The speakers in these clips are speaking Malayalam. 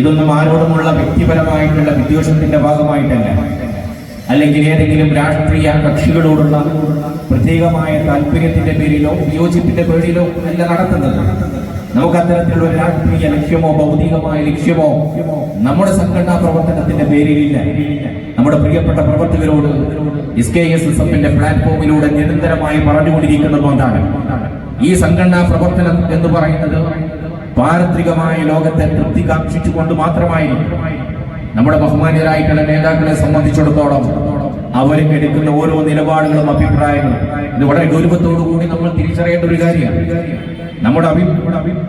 ഇതൊന്നും ആരോടുമുള്ള വ്യക്തിപരമായിട്ടുള്ള വിദ്വേഷത്തിന്റെ ഭാഗമായിട്ടല്ല. അല്ലെങ്കിൽ ഏതെങ്കിലും രാഷ്ട്രീയ കക്ഷികളോടുള്ള പ്രത്യേകമായ താല്പര്യത്തിന്റെ പേരിലോ വിയോജിപ്പിന്റെ പേരിലോ അല്ല നടത്തുന്നത്. നമുക്ക് അത്തരത്തിലുള്ള ഒരു രാഷ്ട്രീയ ലക്ഷ്യമോ ഭൗതികമായ ലക്ഷ്യമോ നമ്മുടെ സംഘടനാ പ്രവർത്തനത്തിന്റെ പേരിലില്ല. നമ്മുടെ പ്രിയപ്പെട്ട പ്രവർത്തകരോട് എസ് കെ എസ് എസ് എഫിന്റെ പ്ലാറ്റ്ഫോമിലൂടെ നിരന്തരമായി പറഞ്ഞുകൊണ്ടിരിക്കുന്നത് എന്താണ് ഈ സംഘടനാ പ്രവർത്തനം എന്ന് പറയുന്നത് പാരത്രികമായ ലോകത്തെ തൃപ്തി കാക്ഷിച്ചുകൊണ്ട് മാത്രമായി നമ്മുടെ ബഹുമാന്യരായിട്ടുള്ള നേതാക്കളെ സംബന്ധിച്ചിടത്തോളം അവരും എടുക്കുന്ന ഓരോ നിലപാടുകളും അഭിപ്രായങ്ങളും ഇത് വളരെ ഗൗരവത്തോടു കൂടി നമ്മൾ തിരിച്ചറിയേണ്ട ഒരു കാര്യമാണ്. നമ്മുടെ അഭി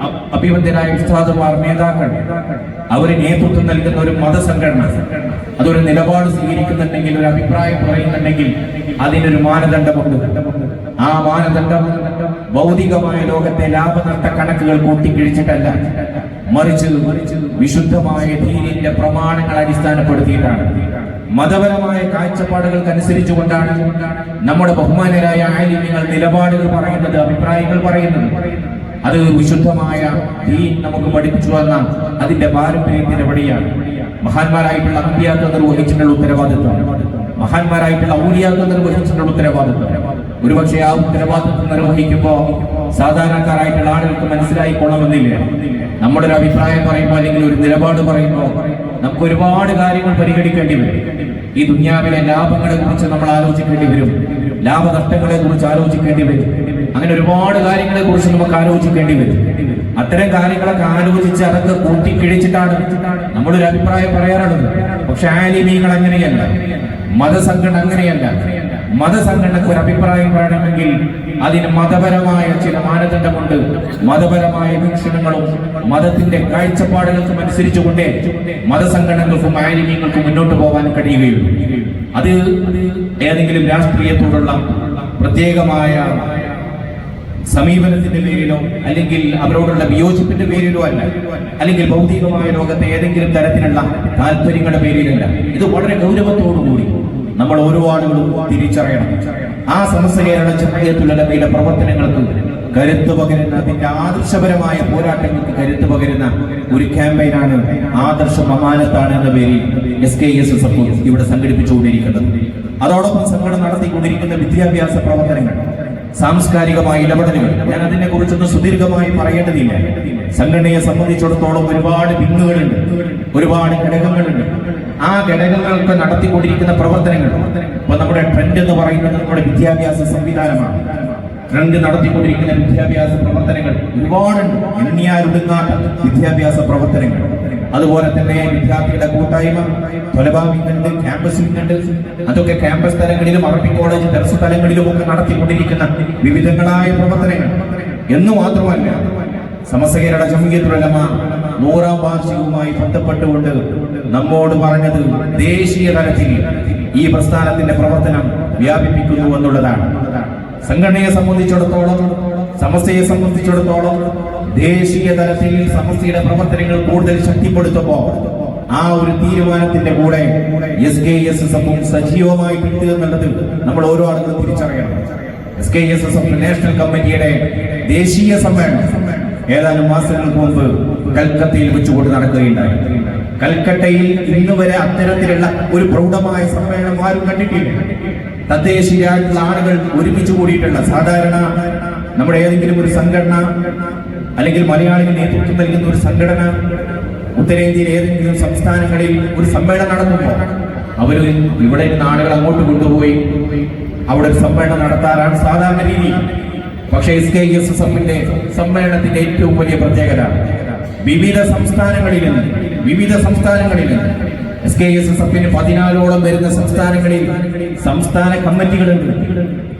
അ- അഭിവന്ദ്യരായ ഉസ്താദുമാർ നേതാക്കൾ അവർ നേതൃത്വം നൽകുന്ന ഒരു മതസംഘടന. അതൊരു നിലപാട് സ്വീകരിക്കുന്നുണ്ടെങ്കിൽ ഒരു അഭിപ്രായം പറയുന്നുണ്ടെങ്കിൽ അതിനൊരു മാനദണ്ഡമുണ്ട്. ആ മാനദണ്ഡം ഭൗതികമായ ലോകത്തെ ലാഭനഷ്ട കണക്കുകൾ കൂട്ടിക്കിഴിച്ചിട്ടല്ല മറിച്ച് വിശുദ്ധമായ ദീനിന്റെ പ്രമാണങ്ങൾ അടിസ്ഥാനപ്പെടുത്തിയിട്ടാണ്. മതപരമായ കാഴ്ചപ്പാടുകൾക്ക് അനുസരിച്ചു കൊണ്ടാണ് നമ്മുടെ ബഹുമാനരായ ആലിമ്യങ്ങൾ നിലപാടുകൾ പറയുന്നത് അഭിപ്രായങ്ങൾ പറയുന്നത്. അത് വിശുദ്ധമായ ദീൻ നമുക്ക് പഠിപ്പിച്ചു വന്ന അതിന്റെ പാരമ്പര്യത്തിന്റെ വഴിയാണ് മഹാന്മാരായിട്ടുള്ള അമ്പിയാക്കൾ നിർവഹിച്ചിട്ടുള്ള ഉത്തരവാദിത്വം. മഹാന്മാരായിട്ടുള്ള ഔലിയാക്കൾ നിർവഹിച്ചിട്ടുള്ള ഉത്തരവാദിത്വം. ഒരുപക്ഷെ ആ ഉത്തരവാദിത്വം നിർവഹിക്കുമ്പോ സാധാരണക്കാരായിട്ടുള്ള ആളുകൾക്ക് മനസ്സിലായി മനസ്സിലായിക്കൊള്ളണമെന്നില്ല നമ്മുടെ ഒരു അഭിപ്രായം പറയുമ്പോൾ അല്ലെങ്കിൽ ഒരു നിലപാട് പറയുമ്പോൾ നമുക്ക് ഒരുപാട് കാര്യങ്ങൾ പരിഗണിക്കേണ്ടി വരും. ഈ ദുന്യാവിലെ ലാഭങ്ങളെ കുറിച്ച് നമ്മൾ ആലോചിക്കേണ്ടി വരും. ലാഭ നഷ്ടങ്ങളെ കുറിച്ച് ആലോചിക്കേണ്ടി വരും. അങ്ങനെ ഒരുപാട് കാര്യങ്ങളെ കുറിച്ച് നമുക്ക് ആലോചിക്കേണ്ടി വരും. അത്തരം കാര്യങ്ങളൊക്കെ ആലോചിച്ച് അതൊക്കെ കൂട്ടിക്കിഴിച്ചിട്ടാണ് നമ്മളൊരു അഭിപ്രായം പറയാറുള്ളത്. പക്ഷെ ആലിമീങ്ങൾ അങ്ങനെയല്ല. മതസംഘടന അങ്ങനെയല്ല. മതസംഘടനക്ക് ഒരു അഭിപ്രായം പറയണമെങ്കിൽ അതിന് മതപരമായ ചില മാനദണ്ഡമുണ്ട്. മതപരമായ വീക്ഷണങ്ങളും മതത്തിന്റെ കാഴ്ചപ്പാടുകൾക്കും അനുസരിച്ചുകൊണ്ടേ മതസംഘടനകൾക്കും ആലിമ്യങ്ങൾക്കും മുന്നോട്ട് പോകാൻ കഴിയുകയുള്ളൂ. അത് ഏതെങ്കിലും രാഷ്ട്രീയത്തോടുള്ള പ്രത്യേകമായ സമീപനത്തിന്റെ പേരിലോ അല്ലെങ്കിൽ അവരോടുള്ള വിയോജിപ്പിന്റെ പേരിലോ അല്ല അല്ലെങ്കിൽ ഭൗതികമായ ലോകത്തെ ഏതെങ്കിലും തരത്തിലുള്ള താല്പര്യങ്ങളുടെ പേരിലല്ല. ഇത് വളരെ ഗൗരവത്തോടുകൂടി നമ്മൾ ഓരോ ആളുകളും തിരിച്ചറിയണം. ആ സമസ്ത കേരള ജനകീയത്തുലയുടെ പ്രവർത്തനങ്ങൾക്ക് കരുത്ത് പകരുന്ന അതിന്റെ ആദർശപരമായ പോരാട്ടങ്ങൾക്ക് കരുത്ത് പകരുന്ന ഒരു ക്യാമ്പയിനാണ് ആദർശ അമാനത്താണ് എന്ന പേരിൽ എസ് കെ എസ് എസ് ഇവിടെ സംഘടിപ്പിച്ചുകൊണ്ടിരിക്കുന്നത്. അതോടൊപ്പം സംഘടന നടത്തിക്കൊണ്ടിരിക്കുന്ന വിദ്യാഭ്യാസ പ്രവർത്തനങ്ങൾ സാംസ്കാരികമായ ഇടപെടലുകൾ. ഞാൻ അതിനെ കുറിച്ചൊന്ന് സുദീർഘമായി പറയേണ്ടതില്ല. സംഘടനയെ സംബന്ധിച്ചിടത്തോളം ഒരുപാട് വിങ്ങുകളുണ്ട് ഒരുപാട് ഘടകങ്ങളുണ്ട്. ആ ഘടകങ്ങൾക്ക് നടത്തിക്കൊണ്ടിരിക്കുന്ന പ്രവർത്തനങ്ങൾ. ഇപ്പൊ നമ്മുടെ ട്രെൻഡ് എന്ന് പറയുന്നത് നമ്മുടെ വിദ്യാഭ്യാസ സംവിധാനമാണ്. ട്രെൻഡ് നടത്തിക്കൊണ്ടിരിക്കുന്ന വിദ്യാഭ്യാസ പ്രവർത്തനങ്ങൾ ഒരുപാടുണ്ട്. എണ്ണിയാലൊടുങ്ങാത്ത വിദ്യാഭ്യാസ പ്രവർത്തനങ്ങൾ. അതുപോലെ തന്നെ വിദ്യാർത്ഥികളുടെ കൂട്ടായ്മ തൊലഭാവിങ്ങളുണ്ട് ക്യാമ്പസിലുണ്ട് അതൊക്കെ ക്യാമ്പസ് തലങ്ങളിലും അറബി കോളേജ് ദർശ തലങ്ങളിലും ഒക്കെ നടത്തിക്കൊണ്ടിരിക്കുന്ന വിവിധങ്ങളായ പ്രവർത്തനങ്ങൾ. എന്ന് മാത്രമല്ല സമസ്തകേരള ജമീയത്തുലമ നൂറാം വാർഷികവുമായി ബന്ധപ്പെട്ടുകൊണ്ട് നമ്മോട് പറഞ്ഞത് ദേശീയ തലത്തിൽ ഈ പ്രസ്ഥാനത്തിന്റെ പ്രവർത്തനം വ്യാപിപ്പിക്കുന്നു എന്നുള്ളതാണ്. സംഘടനയെ സംബന്ധിച്ചിടത്തോളം സമസ്തയെ സംബന്ധിച്ചിടത്തോളം ദേശീയ തലത്തിൽ സമസ്തയുടെ പ്രവർത്തനങ്ങൾ കൂടുതൽ ശക്തിപ്പെടുത്തുമ്പോൾ ആ ഒരു തീരുമാനത്തിന്റെ കൂടെ എസ് കെ എസ് എസ് എഫും സജീവമായിട്ടുണ്ട് എന്നുള്ളത് നമ്മൾ ഓരോ ആളുകളും തിരിച്ചറിയണം. S K S S F national കമ്മിറ്റിയുടെ ദേശീയ സമ്മേളനം ഏതാനും മാസങ്ങൾക്ക് മുമ്പ് കൽക്കത്തയിൽ വെച്ചുകൊണ്ട് നടക്കുകയുണ്ടായി. കൽക്കട്ടയിൽ ഇന്ന് വരെ അത്തരത്തിലുള്ള ഒരു പ്രൗഢമായ സമ്മേളനം ആരും കണ്ടിട്ടില്ല. തദ്ദേശീയ ആളുകൾ ഒരുമിച്ച് കൂടിയിട്ടുള്ള സാധാരണ നമ്മുടെ ഏതെങ്കിലും ഒരു സംഘടന അല്ലെങ്കിൽ മലയാളികൾ നേതൃത്വം നൽകുന്ന ഒരു സംഘടന ഉത്തരേന്ത്യയിൽ ഏതെങ്കിലും സംസ്ഥാനങ്ങളിൽ ഒരു സമ്മേളനം നടത്തുമ്പോൾ അവർ ഇവിടെ നാടുകൾ അങ്ങോട്ട് കൊണ്ടുപോയി അവിടെ ഒരു സമ്മേളനം നടത്താറാണ് സാധാരണ രീതി. പക്ഷേ എസ് കെ എസ് എസ് എഫിന്റെ സമ്മേളനത്തിന്റെ ഏറ്റവും വലിയ പ്രത്യേകത വിവിധ സംസ്ഥാനങ്ങളിൽ നിന്ന് വിവിധ സംസ്ഥാനങ്ങളിൽ നിന്ന് എസ് കെ എസ് എസ് എഫിന് പതിനാലോളം വരുന്ന സംസ്ഥാനങ്ങളിൽ സംസ്ഥാന കമ്മിറ്റികളുണ്ട്.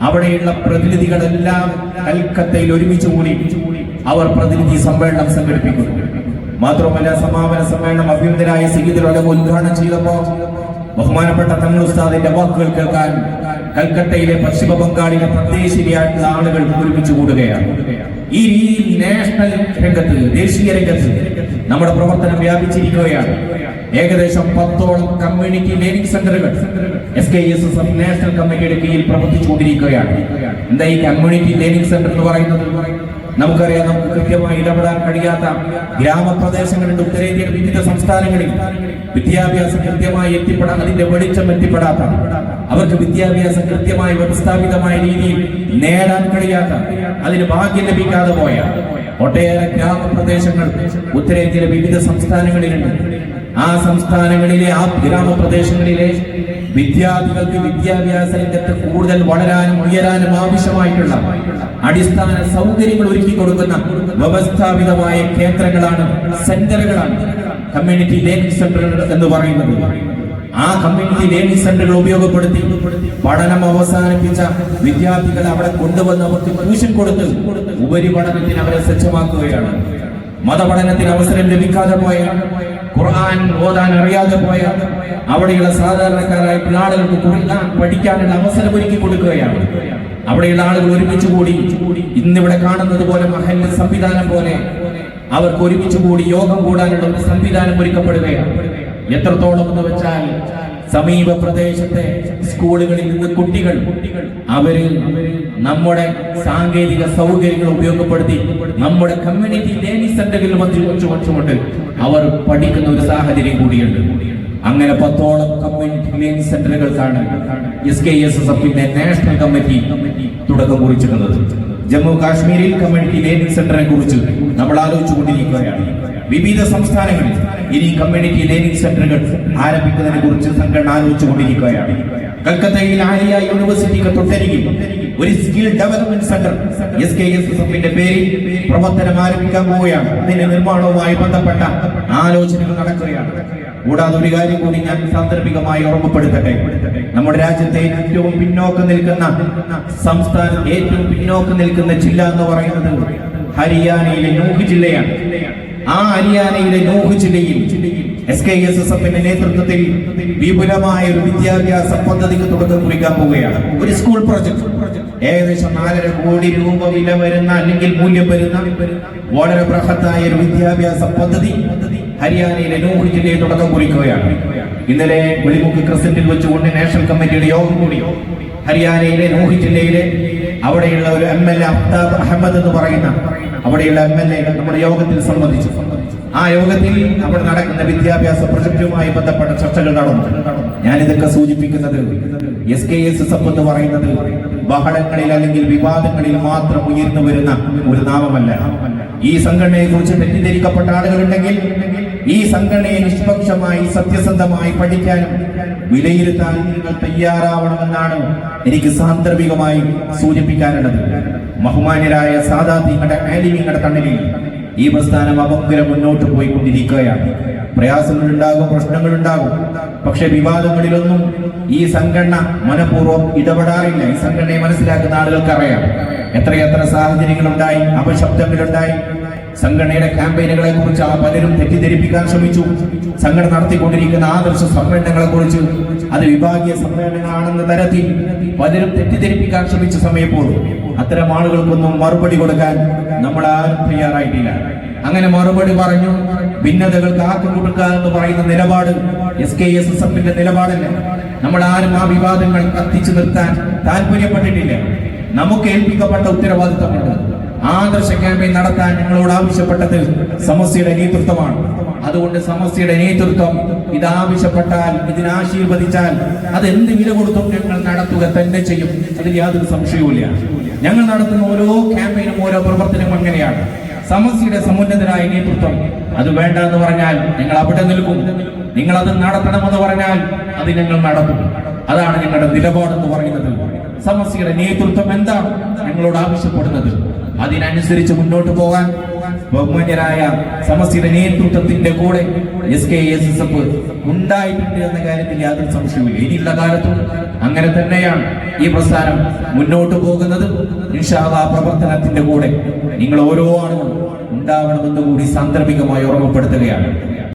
അവിടെയുള്ള പ്രതിനിധികളെല്ലാം കൽക്കത്തയിൽ ഒരുമിച്ച് കൂടി അവർ പ്രതിനിധി സമ്മേളനം സംഘടിപ്പിക്കുന്നു മാത്രമല്ല സമാപന സമ്മേളനം അഭ്യന്തരായ സീതിലുള്ള ഉദ്ഘാടനം ചെയ്തപ്പോൾ ബഹുമാനപ്പെട്ട തങ്ങൾ ഉസ്താദിന്റെ വാക്കുകൾ കേൾക്കാൻ കൽക്കട്ടയിലെ പശ്ചിമ ബംഗാളിലെ പ്രദേശീയരായിട്ടുള്ള ആളുകൾ ഒരുമിച്ച് കൂടുകയാണ്. ഈ നാഷണൽ രംഗത്ത് ദേശീയ രംഗത്ത് നമ്മുടെ പ്രവർത്തനം വ്യാപിച്ചിരിക്കുകയാണ്. ഏകദേശം പത്തോളം കമ്മ്യൂണിറ്റി ലേണിംഗ് സെന്ററുകൾ S K S S F national കമ്മിറ്റിയുടെ കീഴിൽ പ്രവർത്തിച്ചുകൊണ്ടിരിക്കുകയാണ്. എന്താ ഈ കമ്മ്യൂണിറ്റി ലേണിംഗ് സെന്റർ എന്ന് പറയുന്നത്? നമുക്കറിയാം നമുക്ക് കൃത്യമായി ഇടപെടാൻ കഴിയാത്ത ഗ്രാമപ്രദേശങ്ങളുണ്ട് ഉത്തരേന്ത്യയുടെ വിവിധ സംസ്ഥാനങ്ങളിൽ വിദ്യാഭ്യാസം കൃത്യമായി എത്തിപ്പെടാൻ അതിന്റെ വെളിച്ചം എത്തിപ്പെടാത്ത അവർക്ക് വിദ്യാഭ്യാസം കൃത്യമായി വ്യവസ്ഥാപിതമായ രീതിയിൽ നേടാൻ കഴിയാത്ത അതിന് ഭാഗ്യം ലഭിക്കാതെ പോയ ഒട്ടേറെ ഗ്രാമപ്രദേശങ്ങൾ ഉത്തരേന്ത്യയിലെ വിവിധ സംസ്ഥാനങ്ങളിലുണ്ട്. ആ സംസ്ഥാനങ്ങളിലെ ആ ഗ്രാമപ്രദേശങ്ങളിലെ വിദ്യാർത്ഥികൾക്ക് വിദ്യാഭ്യാസ രംഗത്ത് കൂടുതൽ വളരാനും ഉയരാനും ആവശ്യമായിട്ടുള്ള അടിസ്ഥാന സൗകര്യങ്ങൾ ഒരുക്കി കൊടുക്കുന്ന വ്യവസ്ഥാപിതമായ കേന്ദ്രങ്ങളാണ് സെന്ററുകളാണ് കമ്മ്യൂണിറ്റി ലേണിംഗ് സെന്ററുകൾ എന്ന് പറയുന്നത്. ആ കമ്മ്യൂണിറ്റി ലേണിംഗ് സെന്ററുകൾ ഉപയോഗപ്പെടുത്തി പഠനം അവസാനിപ്പിച്ച വിദ്യാർത്ഥികളെ അവിടെ കൊണ്ടുവന്ന് അവർക്ക് ട്യൂഷൻ കൊടുത്ത് ഉപരിപഠനത്തിന് അവരെ സജ്ജമാക്കുകയാണ്. മതപഠനത്തിന് അവസരം ലഭിക്കാതെ പോയ ഖുർആൻ ഓതാൻ അറിയാതെ പോയ അവിടെയുള്ള സാധാരണക്കാരായിട്ടുള്ള ആളുകൾക്ക് ഖുർആൻ പഠിക്കാനുള്ള അവസരം ഒരുക്കി കൊടുക്കുകയാണ്. അവിടെയുള്ള ആളുകൾ ഒരുമിച്ച് കൂടി ഇന്നിവിടെ കാണുന്നത് പോലെ മഹല്ല സംവിധാനം പോലെ അവർക്ക് ഒരുമിച്ച് കൂടി യോഗം കൂടാനുള്ള ഒരു സംവിധാനം ഒരുക്കപ്പെടുകയാണ്. എത്രത്തോളം എന്ന് വെച്ചാൽ സമീപ പ്രദേശത്തെ സ്കൂളുകളിൽ നിന്ന് കുട്ടികൾ അവർ നമ്മുടെ സാങ്കേതിക സൗകര്യങ്ങൾ ഉപയോഗപ്പെടുത്തി നമ്മുടെ കമ്മ്യൂണിറ്റി ലേണിംഗ് സെന്ററിൽ വന്ന് അവർ പഠിക്കുന്ന ഒരു സാഹചര്യം കൂടിയുണ്ട്. അങ്ങനെ പത്തോളം കമ്മ്യൂണിറ്റി ലേണിംഗ് സെന്ററുകൾക്കാണ് എസ് കെ എസ് എസ് എഫിന്റെ നാഷണൽ കമ്മിറ്റി തുടക്കം കുറിച്ചിട്ടുള്ളത്. ജമ്മു കാശ്മീരിൽ കമ്മ്യൂണിറ്റി ലേണിംഗ് സെന്ററിനെ കുറിച്ച് നമ്മൾ ആലോചിച്ചുകൊണ്ടിരിക്കുകയാണ്. വിവിധ സംസ്ഥാനങ്ങളിൽ ഇനി കമ്മ്യൂണിറ്റി ലേണിംഗ് സെന്ററുകൾ ആരംഭിക്കുന്നതിനെ കുറിച്ച് സംഘടന ആലോചിച്ചുകൊണ്ടിരിക്കുകയാണ്. കൽക്കത്തയിൽ ആലിയ യൂണിവേഴ്സിറ്റിക്ക് തൊട്ടരികിൽ ഒരു skill development centre S K S S എഫിന്റെ പേരിൽ പ്രവർത്തനം ആരംഭിക്കാൻ പോവുകയാണ്. അതിന്റെ നിർമ്മാണവുമായി ബന്ധപ്പെട്ട ആലോചനകൾ നടക്കുകയാണ്. കൂടാതെ ഒരു കാര്യം കൂടി ഞാൻ സാന്ദർഭികമായി ഓർമ്മപ്പെടുത്തട്ടെ. നമ്മുടെ രാജ്യത്തെ ഏറ്റവും പിന്നോക്കം നിൽക്കുന്ന സംസ്ഥാനം ഏറ്റവും പിന്നോക്കം നിൽക്കുന്ന ജില്ല എന്ന് പറയുന്നത് ഹരിയാനയിലെ നൂഹ് ജില്ലയാണ്. ആ ഹരിയാനയിലെ നോഹ് ജില്ലയിൽ എസ് കെ എസ് എസ് എഫിന്റെ നേതൃത്വത്തിൽ വിപുലമായ ഒരു വിദ്യാഭ്യാസ പദ്ധതിക്ക് തുടക്കം കുറിക്കാൻ പോവുകയാണ്. ഒരു സ്കൂൾ പ്രൊജക്ട്. ഏകദേശം നാലര കോടി രൂപ വില വരുന്ന അല്ലെങ്കിൽ മൂല്യം വരുന്ന വളരെ ബൃഹത്തായ ഒരു വിദ്യാഭ്യാസ പദ്ധതി ഹരിയാനയിലെ നോഹ് ജില്ലയിൽ തുടക്കം കുറിക്കുകയാണ്. ഇന്നലെ വെളിമുക്ക് ക്രസന്റിൽ വെച്ചുകൊണ്ട് നാഷണൽ കമ്മിറ്റിയുടെ യോഗം കൂടി ഹരിയാനയിലെ നോഹ് ജില്ലയിലെ അവിടെയുള്ള ഒരു M L A Aftab Ahmed എന്ന് പറയുന്ന അവിടെയുള്ള എം എൽ എ നമ്മുടെ യോഗത്തിൽ സംബന്ധിച്ചു. ആ യോഗത്തിൽ അവിടെ നടക്കുന്ന വിദ്യാഭ്യാസ പ്രൊജക്റ്റുമായി ബന്ധപ്പെട്ട ചർച്ചകൾ നടന്നു ഞാൻ ഇതൊക്കെ സൂചിപ്പിക്കുന്നത് എസ് കെ എസ് എസ് എന്ന് പറയുന്നത് ബഹളങ്ങളിൽ അല്ലെങ്കിൽ വിവാദങ്ങളിൽ മാത്രം ഉയർന്നു വരുന്ന ഒരു നാമമല്ല. ഈ സംഘടനയെ കുറിച്ച് തെറ്റിദ്ധരിക്കപ്പെട്ട ആളുകളുണ്ടെങ്കിൽ ഈ സംഘടനയെ നിഷ്പക്ഷമായി സത്യസന്ധമായി പഠിക്കാനും വിലയിരുത്താൻ നിങ്ങൾ തയ്യാറാവണമെന്നാണ് എനിക്ക് സാന്ദർഭികമായി സൂചിപ്പിക്കാനുള്ളത്. ബഹുമാന്യരായ സാധാത്യങ്ങളുടെ ആലിമ്യങ്ങളുടെ തണലിൽ ഈ പ്രസ്ഥാനം അപങ്കരം മുന്നോട്ട് പോയിക്കൊണ്ടിരിക്കുകയാണ്. പ്രശ്നങ്ങൾ ഉണ്ടാകും പക്ഷെ വിവാദങ്ങളിലൊന്നും ഈ സംഘടന മനഃപൂർവം ഇടപെടാറില്ല. ഈ സംഘടനയെ മനസ്സിലാക്കുന്ന ആളുകൾക്കറിയാം. എത്രയെത്ര സാഹചര്യങ്ങളുണ്ടായി അപശബ്ദങ്ങളുണ്ടായി സംഘടനയുടെ ക്യാമ്പയിനുകളെ കുറിച്ച് ആ പലരും തെറ്റിദ്ധരിപ്പിക്കാൻ ശ്രമിച്ചു. സംഘടന നടത്തിക്കൊണ്ടിരിക്കുന്ന ആദർശ സമ്മേളനങ്ങളെ കുറിച്ച് അത് വിഭാഗീയ സമ്മേളനങ്ങളാണെന്ന തരത്തിൽ പലരും തെറ്റിദ്ധരിപ്പിക്കാൻ ശ്രമിച്ച സമയപ്പോൾ അത്തരം ആളുകൾക്കൊന്നും മറുപടി കൊടുക്കാൻ നമ്മൾ ആരും തയ്യാറായിട്ടില്ല. അങ്ങനെ മറുപടി പറഞ്ഞു ഭിന്നതകൾക്ക് ആക്കം കൊടുക്കുക എന്ന് പറയുന്ന നിലപാട് എസ് കെ എസ് എസ് എഫിന്റെ നിലപാടല്ല. നമ്മൾ ആരും ആ വിവാദങ്ങൾ കത്തിച്ചു നിർത്താൻ താല്പര്യപ്പെട്ടിട്ടില്ല. നമുക്ക് ഏൽപ്പിക്കപ്പെട്ട ഉത്തരവാദിത്തമുണ്ട്. ആദർശ ക്യാമ്പയിൻ നടത്താൻ ഞങ്ങളോട് ആവശ്യപ്പെട്ടതിൽ സമസ്യയുടെ നേതൃത്വമാണ്. അതുകൊണ്ട് സമസ്യയുടെ നേതൃത്വം ഇത് ആവശ്യപ്പെട്ടാൽ ആശീർവദിച്ചാൽ അത് എന്ത് വില കൊടുത്തും ഞങ്ങൾ നടത്തുക തന്നെ ചെയ്യും. അതിൽ യാതൊരു സംശയവുമില്ല. ഞങ്ങൾ നടത്തുന്ന ഓരോ ക്യാമ്പയിനും ഓരോ പ്രവർത്തനവും അങ്ങനെയാണ്. സമസ്യയുടെ സമുന്നതരായ നേതൃത്വം അത് വേണ്ട എന്ന് പറഞ്ഞാൽ ഞങ്ങൾ അവിടെ നിൽക്കും. നിങ്ങൾ അത് നടത്തണമെന്ന് പറഞ്ഞാൽ അത് ഞങ്ങൾ നടത്തും. അതാണ് ഞങ്ങളുടെ നിലപാടെന്ന് പറയുന്നത്. സമസ്യയുടെ നേതൃത്വം എന്താണ് ഞങ്ങളോട് ആവശ്യപ്പെടുന്നത്? അതിനനുസരിച്ച് മുന്നോട്ട് പോകാൻ ബഹുമാന്യരായ സമസ്യയുടെ നേതൃത്വത്തിന്റെ കൂടെ S K S S F ഉണ്ടായിട്ടുണ്ട് എന്ന കാര്യത്തിൽ യാതൊരു സംശയവുമില്ല. ഇനിയുള്ള കാലത്തും അങ്ങനെ തന്നെയാണ് ഈ പ്രസ്ഥാനം മുന്നോട്ട് പോകുന്നത്. ഇൻഷാല്ലാ പ്രവർത്തനത്തിന്റെ കൂടെ നിങ്ങൾ ഓരോ ആളുകളും ഉണ്ടാവണമെന്ന് കൂടി സാന്ദർഭികമായി ഓർമ്മപ്പെടുത്തുകയാണ്.